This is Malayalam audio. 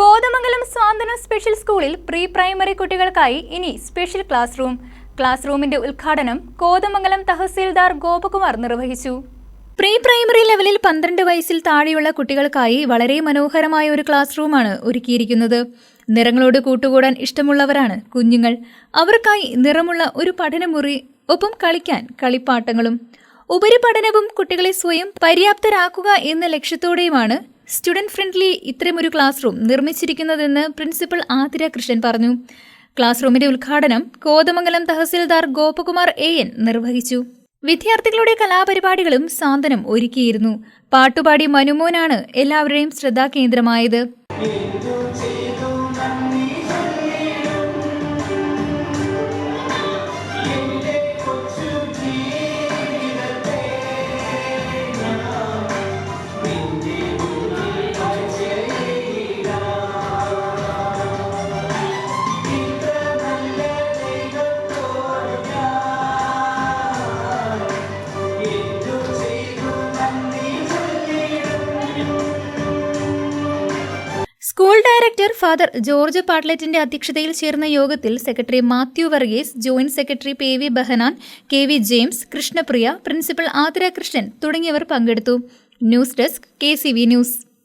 കോതമംഗലം സ്വാന്തനം സ്പെഷ്യൽ സ്കൂളിൽ പ്രീ പ്രൈമറി കുട്ടികൾക്കായി ഇനി സ്പെഷ്യൽ ക്ലാസ് റൂം ക്ലാസ് റൂമിന്റെ ഉദ്ഘാടനം കോതമംഗലം തഹസീൽദാർ ഗോപകുമാർ നിർവഹിച്ചു. പ്രീ പ്രൈമറി ലെവലിൽ പന്ത്രണ്ട് വയസ്സിൽ താഴെയുള്ള കുട്ടികൾക്കായി വളരെ മനോഹരമായ ഒരു ക്ലാസ് റൂമാണ് ഒരുക്കിയിരിക്കുന്നത്. നിറങ്ങളോട് കൂട്ടുകൂടാൻ ഇഷ്ടമുള്ളവരാണ് കുഞ്ഞുങ്ങൾ. അവർക്കായി നിറമുള്ള ഒരു പഠനമുറി ഒപ്പം കളിക്കാൻ കളിപ്പാട്ടങ്ങളും. ഉപരിപഠനവും കുട്ടികളെ സ്വയം പര്യാപ്തരാക്കുക എന്ന ലക്ഷ്യത്തോടെയുമാണ് സ്റ്റുഡന്റ് ഫ്രണ്ട്ലി ഇത്തരമൊരു ക്ലാസ് റൂം നിർമ്മിച്ചിരിക്കുന്നതെന്ന് പ്രിൻസിപ്പൽ ആതിര കൃഷ്ണൻ പറഞ്ഞു. ക്ലാസ് റൂമിന്റെ ഉദ്ഘാടനം കോതമംഗലം തഹസിൽദാർ ഗോപകുമാർ എ എൻ നിർവഹിച്ചു. വിദ്യാർത്ഥികളുടെ കലാപരിപാടികളും സാന്ത്വനം ഒരുക്കിയിരുന്നു. പാട്ടുപാടി മനുമോനാണ് എല്ലാവരുടെയും ശ്രദ്ധാകേന്ദ്രമായത്. സ്കൂൾ ഡയറക്ടർ ഫാദർ ജോർജ് പാട്ലറ്റിന്റെ അധ്യക്ഷതയിൽ ചേർന്ന യോഗത്തിൽ secretary Mathew Varghese joint secretary P V Behanan K V James Krishnapriya principal Athira Krishnan തുടങ്ങിയവർ പങ്കെടുത്തു. News desk K news.